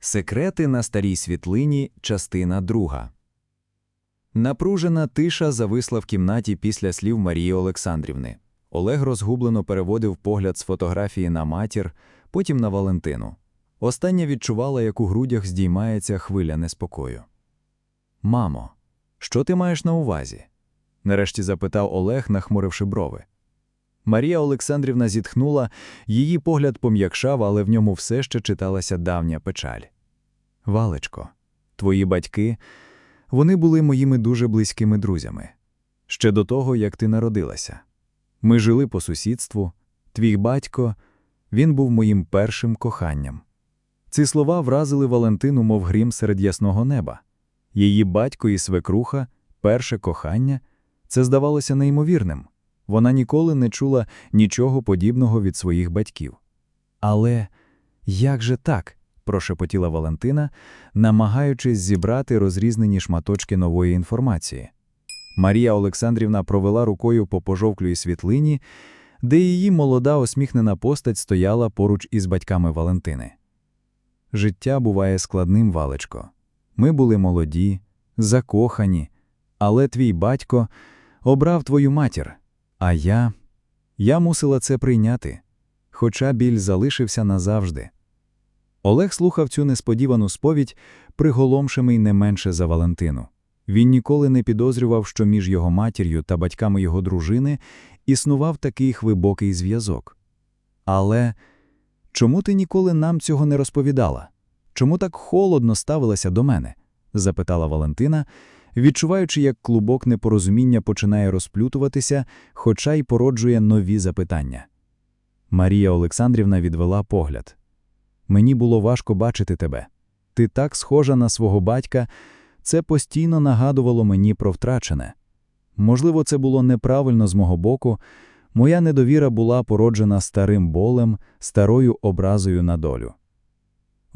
Секрети на старій світлині, частина друга. Напружена тиша зависла в кімнаті після слів Марії Олександрівни. Олег розгублено переводив погляд з фотографії на матір, потім на Валентину. Остання відчувала, як у грудях здіймається хвиля неспокою. Мамо, що ти маєш на увазі? нарешті запитав Олег, нахмуривши брови. Марія Олександрівна зітхнула, її погляд пом'якшав, але в ньому все ще читалася давня печаль. Валечко, твої батьки, вони були моїми дуже близькими друзями. Ще до того, як ти народилася. Ми жили по сусідству, твій батько, він був моїм першим коханням. Ці слова вразили Валентину, мов грім серед ясного неба. Її батько і свекруха, перше кохання, це здавалося неймовірним. Вона ніколи не чула нічого подібного від своїх батьків. Але як же так? прошепотіла Валентина, намагаючись зібрати розрізнені шматочки нової інформації. Марія Олександрівна провела рукою по пожовклій світлині, де її молода осміхнена постать стояла поруч із батьками Валентини. Життя буває складним, Валечко. Ми були молоді, закохані, але твій батько обрав твою матір, а я. Я мусила це прийняти, хоча біль залишився назавжди. Олег слухав цю несподівану сповідь, приголомшений не менше за Валентину. Він ніколи не підозрював, що між його матір'ю та батьками його дружини існував такий глибокий зв'язок. Але чому ти ніколи нам цього не розповідала? Чому так холодно ставилася до мене? запитала Валентина, відчуваючи, як клубок непорозуміння починає розплютуватися, хоча й породжує нові запитання. Марія Олександрівна відвела погляд. Мені було важко бачити тебе. Ти так схожа на свого батька, це постійно нагадувало мені про втрачене. Можливо, це було неправильно з мого боку, моя недовіра була породжена старим болем, старою образою на долю.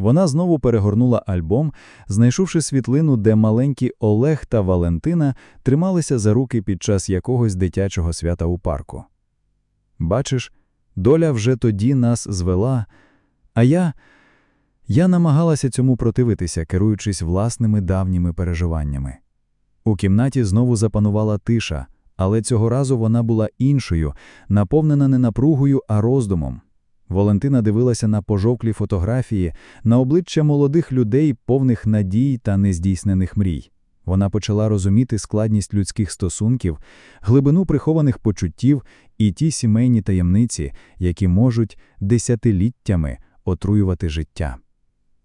Вона знову перегорнула альбом, знайшовши світлину, де маленькі Олег та Валентина трималися за руки під час якогось дитячого свята у парку. Бачиш, доля вже тоді нас звела, а я. Я намагалася цьому противитися, керуючись власними давніми переживаннями. У кімнаті знову запанувала тиша, але цього разу вона була іншою, наповнена не напругою, а роздумом. Валентина дивилася на пожовклі фотографії, на обличчя молодих людей, повних надій та нездійснених мрій. Вона почала розуміти складність людських стосунків, глибину прихованих почуттів і ті сімейні таємниці, які можуть десятиліттями отруювати життя.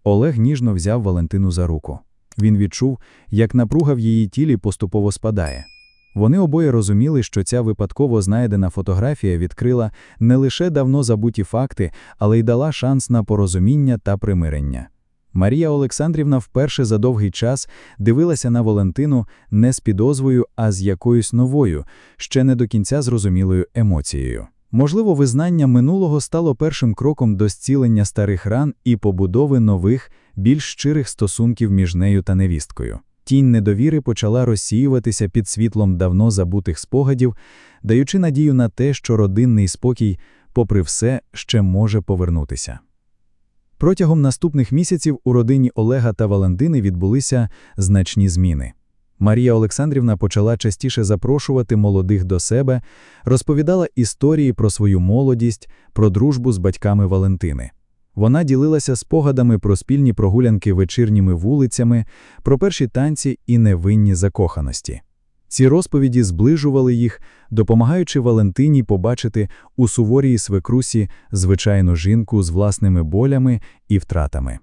Олег ніжно взяв Валентину за руку. Він відчув, як напруга в її тілі поступово спадає. Вони обоє розуміли, що ця випадково знайдена фотографія відкрила не лише давно забуті факти, але й дала шанс на порозуміння та примирення. Марія Олександрівна вперше за довгий час дивилася на Валентину не з підозвою, а з якоюсь новою, ще не до кінця зрозумілою емоцією. Можливо, визнання минулого стало першим кроком до зцілення старих ран і побудови нових, більш щирих стосунків між нею та невісткою. Тінь недовіри почала розсіюватися під світлом давно забутих спогадів, даючи надію на те, що родинний спокій, попри все, ще може повернутися. Протягом наступних місяців у родині Олега та Валентини відбулися значні зміни. Марія Олександрівна почала частіше запрошувати молодих до себе, розповідала історії про свою молодість, про дружбу з батьками Валентини. Вона ділилася спогадами про спільні прогулянки вечірніми вулицями, про перші танці і невинні закоханості. Ці розповіді зближували їх, допомагаючи Валентині побачити у суворій свекрусі звичайну жінку з власними болями і втратами.